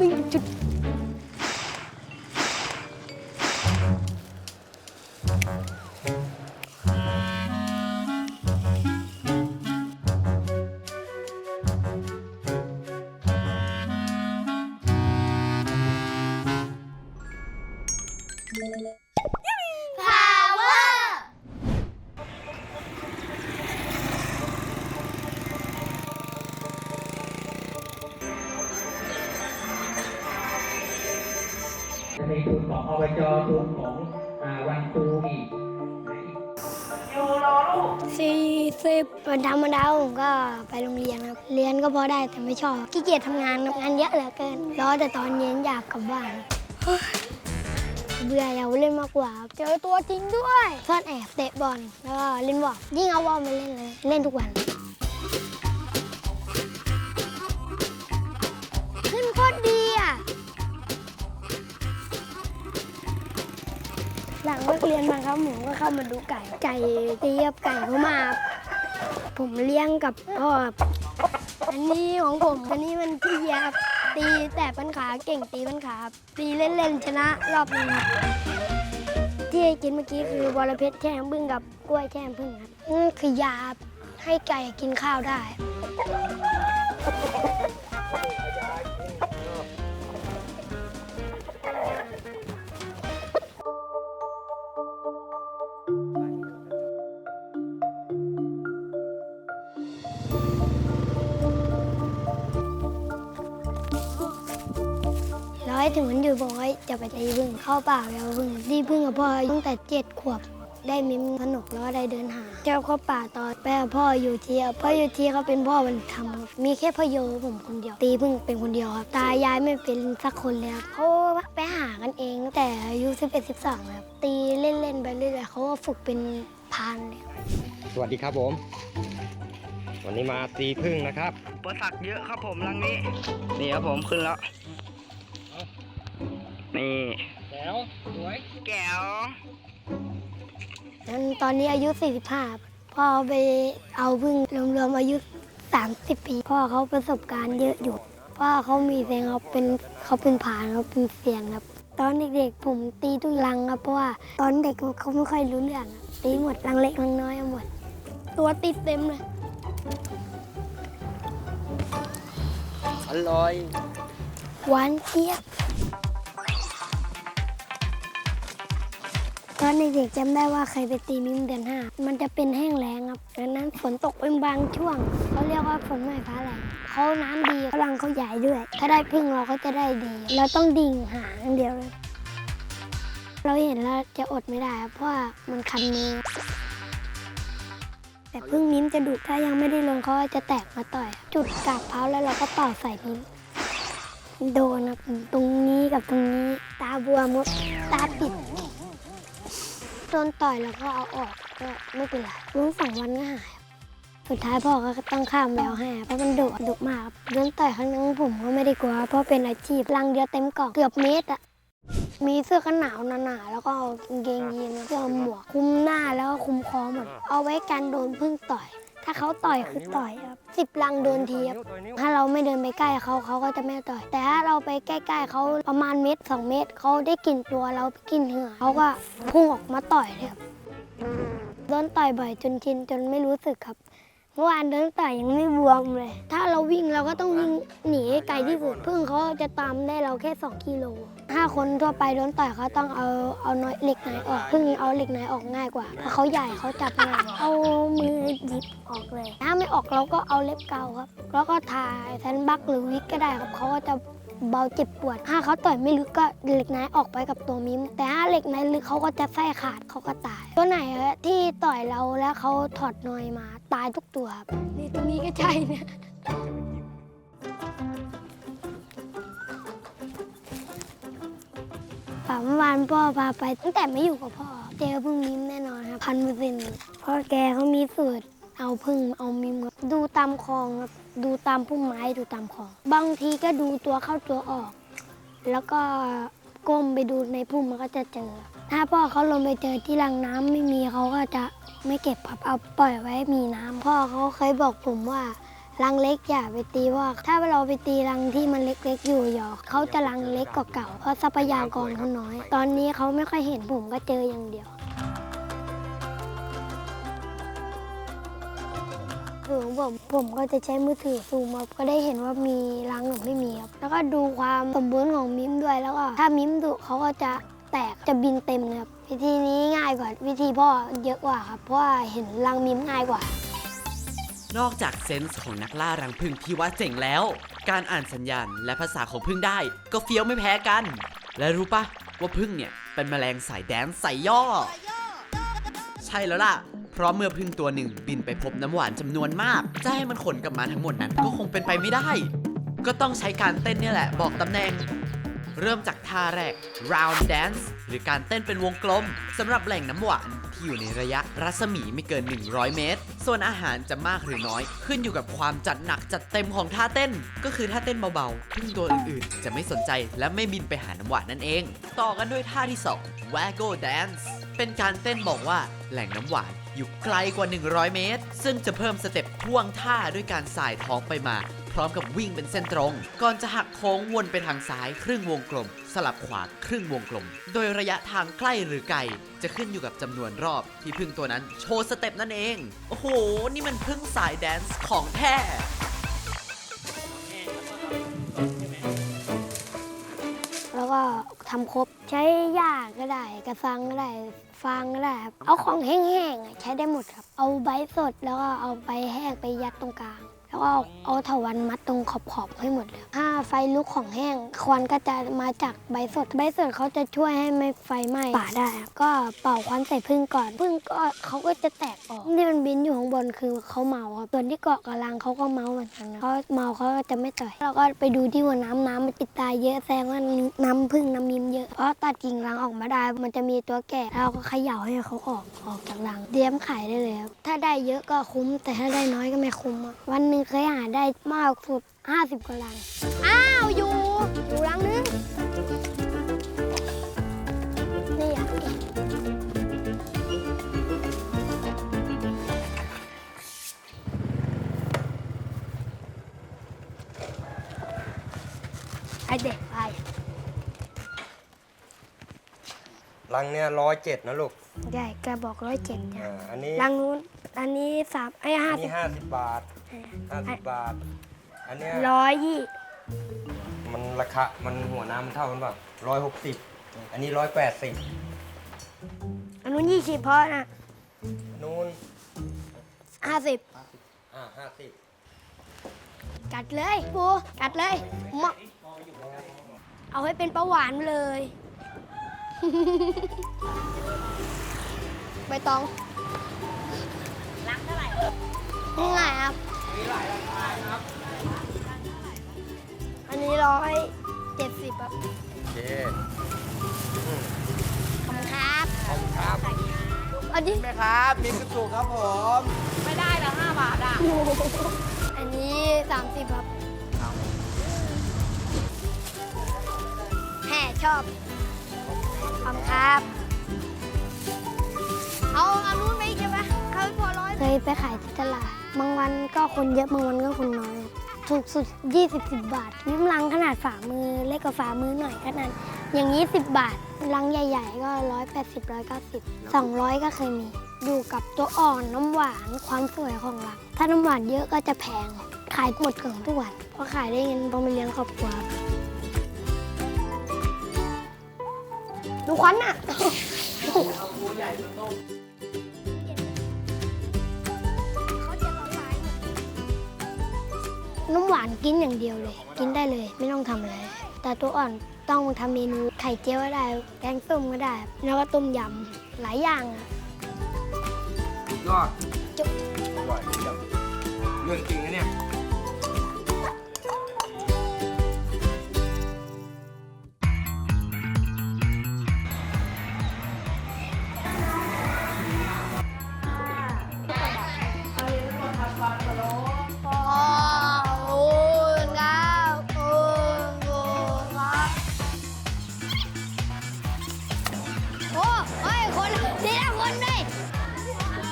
วิ่ อบจทุนของวันครูอีกสี่สิบวันธรรมดาผมก็ไปโรงเรียนครับ เรียนก็พอได้แต่ไม่ชอบขี้เกียจทำงานงานเยอะเหลือเกินรอแต่ตอนเย็นอยากกลับบ้านเบื่ออยากเล่นมากกว่า เจอตัวจริงด้วยซ่อนแอบเตะบอลแล้วก็เล่นบอลยิ่งเอาบอลมาเล่นเลย เล่นทุกวัน หลังเลิกเรียนมาครับผมก็เข้ามาดูไก่ไก่เตียบไก่เขามาผมเลี้ยงกับพ่ออันนี้ของผมอันนี้มันพี่เยียครับตีแต่ปัญขาเก่งตีปัญขาครับตีเล่นๆชนะรอบหนึงครับที่กินเมื่อกี้คือวรเพชรแช่น้ำผึ้งกับกล้วยแช่บึ้งครับนี่คือยาบให้ไก่กินข้าวได้ จะไปตีพึ่งเข้าป่าแล้วพึ่งตีพึ่งกับพ่อตั้งแต่เจ็ดขวบได้มิมสนุกแล้วก็ได้เดินหาเจ้าเข้าป่าตอนแม่กับพ่ออยู่เที่ยวพ่ออยู่ที่เขาเป็นพ่อมันทำครับมีแค่พ่อโยผมคนเดียว ตีพึ่งเป็นคนเดียวครับ ตายายไม่เป็นสักคนเลยครับเขาไปหากันเองตั้งแต่อายุ11 12ครับตีเล่นๆไปเรื่อยๆเขาก็ฝึกเป็นพรานเลยสวัสดีครับผม วันนี้มาตีพึ่งนะครับอุปสรรคเยอะครับผมรังนี้ นี่ครับผมขึ้นแล้ว นี่แล้วสวยแก้วนั้นตอนนี้อายุ 45 พ่อไปเอาเพิ่งรวมๆอายุ 30 ปี พ่อเขาประสบการณ์เยอะอยู่ พ่อเขามีเสียงเขาเป็นเขาเป็นผานเขาเป็นเสียงครับ ตอนเด็กๆผมตีทุกลังครับเพราะว่าตอนเด็กเขาไม่ค่อยรู้เรื่องอะตีหมดลังเล็กลังน้อยเอาหมด ตัวติดเต็มเลยอร่อยหวานเจี๊ยบ ตอนเด็กๆจำได้ว่าเคยไปตีมิมเดือนห้ามันจะเป็นแห้งแล้งครับดังนั้นฝนตกเป็นบางช่วงเขาเรียกว่าฝนใหม่ฟ้าแรงเขาน้ำดีพลังเขาใหญ่ด้วย ถ้าได้พึ่งเราก็จะได้ดีเราต้องดิ่งหาอย่างเดียวเลยเราเห็นแล้วจะอดไม่ได้เพราะว่ามันคันมือแต่พึ่งนิ้มจะดุถ้ายังไม่ได้ลงเขาจะแตกมาต่อย จุดกาบเท้าแล้วเราก็เป่าใส่นิ้มโดนครับตรงนี้กับตรงนี้ ตาบวมหมดตาปิด โดนต่อยแล้วก็เอาออกก็ไม่เป็นไรรู้สองวันก็หาย สุดท้ายพ่อก็ต้องข้ามแมวให้เพราะมันดุดุมากครับโดนต่อยครั้งนึงผมก็ไม่ได้กลัว เพราะเป็นอาชีพลังเดียวเต็มกล่องเกือบเมตรอะมีเสื้อกันหนาวหนาๆแล้วก็เอากางเกงยีนส์เสื้อหมวกคุมหน้าแล้วก็คุมคอหมด เอาไว้กันโดนพึ่งต่อย ถ้าเขาต่อยคือต่อยครับสิบลังโดนทีครับถ้าเราไม่เดินไปใกล้เขาเขาก็จะไม่ต่อย แต่ถ้าเราไปใกล้ๆเขาประมาณเมตรสองเมตรเขาได้กลิ่นตัวเรากลิ่นเหงื่อเขาก็พุ่งออกมาต่อยเลยครับโดนต่อยบ่อยจนชินจนไม่รู้สึกครับ เมื่อวานโดนต่อยยังไม่บวมเลย ถ้าเราวิ่งเราก็ต้องวิ่งหนีให้ไกลที่สุดพึ่งเขาจะตามได้เราแค่2กิโลถ้าคนทั่วไปโดนต่อยเขาต้องเอาเอาน้อยเหล็กไหนออกพึ่งเอาเหล็กไหนออกง่ายกว่าเพราะเขาใหญ่เขาจับง่ายเอามือหยิบออกเลย ถ้าไม่ออกเราก็เอาเล็บเกาครับ แล้วก็ทาแซนบักหรือวิกก็ได้ครับเขาก็จะเบาเจ็บปวด ถ้าเขาต่อยไม่ลึกก็เหล็กไหนออกไปกับตัวมิม แต่ถ้าเหล็กไหนลึกเขาก็จะไส้ขาดเขาก็ตาย ตัวไหนที่ต่อยเราแล้วเขาถอดนอยมา ตายทุกตัวครับนี่ตรงนี้ก็ใช่นะป่าเมื่อวานพ่อพาไปตั้งแต่ไม่อยู่กับพ่อเจอพึ่งมิมแน่นอนครับพันเปอร์เซ็นต์เพราะแกเขามีสูตรเอาพึ่งเอามิมครับดูตามคลองครับดูตามพุ่มไม้ดูตามคลอง บางทีก็ดูตัวเข้าตัวออก แล้วก็ก้มไปดูในพุ่มมันก็จะเจอ ถ้าพ่อเขาลงไปเจอที่รังน้ำไม่มีเขาก็จะไม่เก็บครับเอาปล่อยไว้มีน้ำพ่อเขาเคยบอกผมว่ารังเล็กอย่าไปตีว่า ถ้าเราไปตีรังที่มันเล็กๆ อยู่หยอกเขาจะรังเล็กกว่าเก่าเพราะทรัพยากรเขาน้อย ตอนนี้เขาไม่ค่อยเห็นผมก็เจออย่างเดียวคือของผมผมก็จะใช้มือถือซูมครับก็ได้เห็นว่ามีรังหรือไม่มีครับแล้วก็ดูความสมบูรณ์ของมิมด้วยแล้วก็ถ้ามิมดุเขาก็จะ แตกจะบินเต็มเลยครับ วิธีนี้ง่ายกว่าวิธีพ่อเยอะกว่าครับ เพราะว่าเห็นรังมิมง่ายกว่า นอกจากเซนส์ของนักล่ารังผึ้งที่ว่าเจ๋งแล้ว การอ่านสัญญาณและภาษาของผึ้งได้ ก็เฟี้ยวไม่แพ้กัน และรู้ปะว่าผึ้งเนี่ยเป็นแมลงสายแดนสายย่อ ใช่แล้วล่ะ เพราะเมื่อพึ่งตัวหนึ่งบินไปพบน้ำหวานจำนวนมาก จะให้มันขนกลับมาทั้งหมดนั้นก็คงเป็นไปไม่ได้ ก็ต้องใช้การเต้นเนี่ยแหละ บอกตำแหน่ง เริ่มจากท่าแรก round dance หรือการเต้นเป็นวงกลมสำหรับแหล่งน้ำหวานที่อยู่ในระยะรัศมีไม่เกิน 100 เมตร ส่วนอาหารจะมากหรือน้อย ขึ้นอยู่กับความจัดหนักจัดเต็มของท่าเต้น ก็คือท่าเต้นเบาๆพึ่งตัวอื่นๆ จะไม่สนใจและไม่บินไปหาน้ำหวานนั่นเอง ต่อกันด้วยท่าที่ 2 waggle dance เป็นการเต้นบอกว่าแหล่งน้ำหวาน อยู่ไกลกว่า 100 เมตร ซึ่งจะเพิ่มสเต็ปพ่วงท่าด้วยการสายท้องไปมา พร้อมกับวิ่งเป็นเส้นตรง ก่อนจะหักโค้งวนไปทางซ้ายครึ่งวงกลม สลับขวาครึ่งวงกลม โดยระยะทางใกล้หรือไกล จะขึ้นอยู่กับจำนวนรอบที่พึ่งตัวนั้นโชว์สเต็ปนั่นเอง โอ้โห นี่มันพึ่งสายแดนซ์ของแท้แล้วก็ทำครบใช้หญ้าก็ได้ กระซังก็ได้ ฟางก็ได้ครับ เอาของแห้งๆอะใช้ได้หมดครับ เอาใบสดแล้วก็เอาใบแห้งไปยัดตรงกลาง แล้วก็เอาเอาเถาวันมัดตรงขอบๆให้หมดเลยถ้าไฟลุกของแห้งควันก็จะมาจากใบสด ใบสดเขาจะช่วยให้ไม่ไฟไหม้ป่าได้ครับก็เป่าควันใส่พึ่งก่อนพึ่งก็เขาก็จะแตกออกที่มันบินอยู่ข้างบนคือเขาเมาครับส่วนที่เกาะกับรังเขาก็เมาเหมือนกันนะเขาเมาเขาก็จะไม่ต่อยเราก็ไปดูที่หัวน้ำน้ำมันปิดตายเยอะแสดงว่าน้ำพึ่งน้ำมิมเยอะเพราะตัดกิ่งรังออกมาได้ มันจะมีตัวแก่แล้วเราก็เขย่าให้เขาออกออกจากรังเตรียมขายได้เลยครับถ้าได้เยอะก็คุ้มแต่ถ้าได้น้อยก็ไม่คุ้มอะวันหนึ่งเคยหาได้มากสุด 50กว่ารัง อ้าว อยู่ อยู่รังนึง นี่อะไอเด็กไปรังเนี่ยร้อยเจ็ดนะลูกใหญ่กระบอกร้อยเจ็ดอ่าอันนี้รังนู้น อันนี้สามไอ้ห้าอันสินี้บ ห้าสิบบาท ห้าสิบบาท อันเนี้ยร้อยยี่มันราคา มันหัวน้ำมันเท่ากันป่ะร้อยหกสิบอันนี้ร้อยแปดสิบอันนู้นยี่สิบเพราะนะนู้นห้าสิบอ่าห้าสิบกัดเลยปูกัดเลยมะเอาให้เป็นประหวานเลย ใบตองล้างเท่าไหร่นี่ไงครับมีหลายราคาครับ อันนี้ร้อยเจ็ดสิบครับโอเคขอบคุณครับ ขอบคุณครับอันนี้ไหมครับ มีกระสุกครับผมไม่ได้แล้วห้าบาทอะ อันนี้สามสิบครับแห่ชอบขอบคุณครับ เอาเอานู้นไปอีกใช่ไหมเขาพอร้อย เคยไปขายที่ตลาดบาง วันก็คนเยอะบางวันก็คนน้อย ถูกสุด 20 10 บาท นิ้มลังขนาดฝ่ามือเล็กกว่าฝ่ามือหน่อยขนาดอย่างนี้ 10 บาทลังใหญ่ ๆ ก็ 180 190 200 ก็เคยมี อยู่กับตัวอ่อนน้ำหวานความสวยของลังถ้าน้ำหวานเยอะก็จะแพง ขายหมดเกือนทุกวันเพราะขายได้เงินพอไปเลี้ยงครอบครัวดูควันอะ น้ำหวานกินอย่างเดียวเลย กินได้เลยไม่ต้องทำอะไร แต่ตัวอ่อนต้องทำเมนูไข่เจียวก็ได้ แกงส้มก็ได้แล้วก็ต้มยำหลายอย่างอะยอดจุ๊บอร่อยเยี่ยมเรื่องจริงนะเนี่ย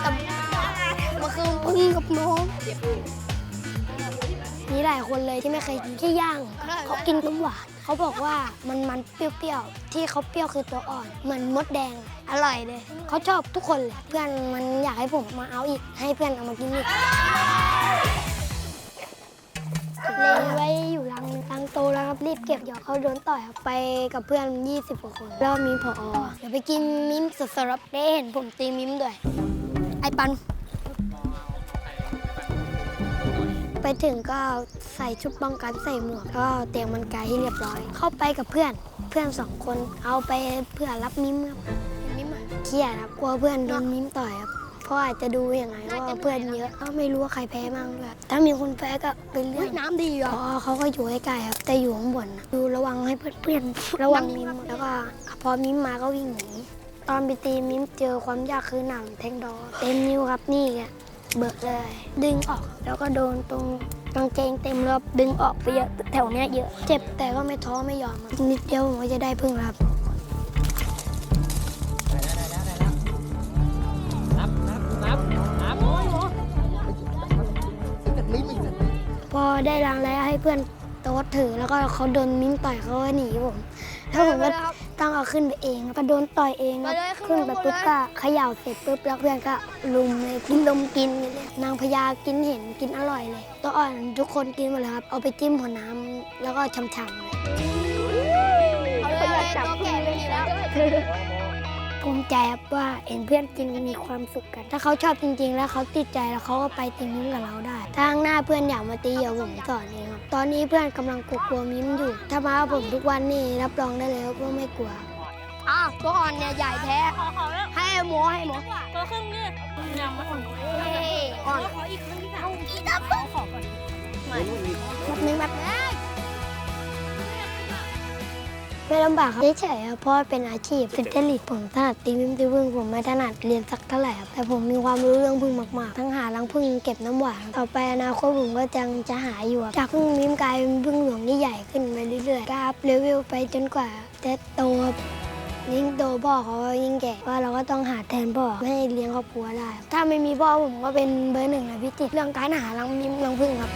แต่มาคือพึ่งกับน้องมีหลายคนเลยที่ไม่เคยกินขี้ย่างเขากินน้ำหวานเขาบอกว่ามันมันเปรี้ยวๆที่เขาเปรี้ยวคือตัวอ่อนเหมือนมดแดงอร่อยเลยเขาชอบทุกคนเลยเพื่อนมันอยากให้ผมมาเอาอีก ให้เพื่อนเอามากินอีกเลงไว้อยู่รังหนึ่งรังโตแล้วครับรีบเก็บเดี๋ยวเขาโดนต่อยครับไปกับเพื่อน 20กว่าคนแล้วมีพอเดี๋ยวไปกินมิ้มสดๆรับได้เห็นผมตีมิ้มด้วย ไอปัน ไปถึงก็ใส่ชุดป้องกันใส่หมวกก็เตรียมมันไกลให้เรียบร้อย เข้าไปกับเพื่อนเพื่อนสองคนเอาไปเพื่อรับมิมครับมิมอะเครียดครับกลัวเพื่อนโดนมิมต่อยครับเพราะอาจจะดูอย่างไงว่าเพื่อนเยอะก็ไม่รู้ว่าใครแพ้บ้างด้วยถ้ามีคนแพ้ก็เป็นเรื่องน้ำดีอะเขาก็อยู่ใกล้ๆครับ แต่อยู่ข้างบนนะดูระวังให้เพื่อนๆระวังมิมแล้วก็พอมิมมาก็วิ่งหนี ตอนไปตีมิ้มเจอความยากคือหนังแทงดอเต็มนิ้วครับนี่ไงเบิกเลย ดึงออกแล้วก็โดนตรงกางเกงเต็มรอบดึงออกไปเยอะแถวเนี้ยเยอะ เจ็บแต่ก็ไม่ท้อไม่ยอมนิดเดียวผมก็จะได้พึ่งครับพอได้รางแล้วให้เพื่อนโต๊ดถือแล้วก็เขาโดนมิ้มต่อยเขาก็หนีผมแล้วผมก็ ต้องเอาขึ้นไปเองก็โดนต่อยเองแล้วขึ้นไปปุ๊บก็เขย่าเสร็จปุ๊บแล้วเพื่อนก็ลุมเลยกินลมกินเลยนางพญากินเห็นกินอร่อยเลยตัวอ่อนทุกคนกินหมดเลยครับเอาไปจิ้มหัวน้ำแล้วก็ช่ำๆเลยเขาเลยจับแก่ไม่ดีแล้ว ภูมิใจครับว่าเห็นเพื่อนกินมีความสุขกัน ถ้าเขาชอบจริง ๆ แล้วเขาติดใจแล้วเขาก็ไปตีมิ้มกับเราได้ถ้าข้างหน้าเพื่อนอยากมาตีเดี๋ยวผมสอนเองครับตอนนี้เพื่อนกำลังกลัวๆมิ้มอยู่ ถ้ามากับผมทุกวันนี่รับรองได้เลยว่าไม่กลัวอ้าวตัวอ่อนเนี่ยใหญ่แท้ให้หมูให้หมูตัวครึ่งนี่ยำมันของเฮ้ยอ่อนขออีกครึ่งที่สามแบบนึงแบบ ไม่ลำบากครับเฉยๆครับเพราะว่าเป็นอาชีพเป็นเทลิตผมถนัดตีมิมตีพึ่งผมไม่ถนัดเรียนสักเท่าไหร่ครับแต่ผมมีความรู้เรื่องพึ่งมากๆ ทั้งหารังพึ่งเก็บน้ำหวานต่อไปอนาคตผมก็จังจะหาอยู่ครับจากพึ่งมิมกลายเป็นพึ่งหลวงที่ใหญ่ขึ้นไปเรื่อยๆกราฟเลเวลไปจนกว่าจะโตครับยิ่งโตพ่อเขาก็ยิ่งแก่ว่าเราก็ต้องหาแทนพ่อไม่ให้เลี้ยงครอบครัวได้ ถ้าไม่มีพ่อผมก็เป็นเบอร์หนึ่งในพิจิตรเรื่องการหารังมิมรังพึ่งครับ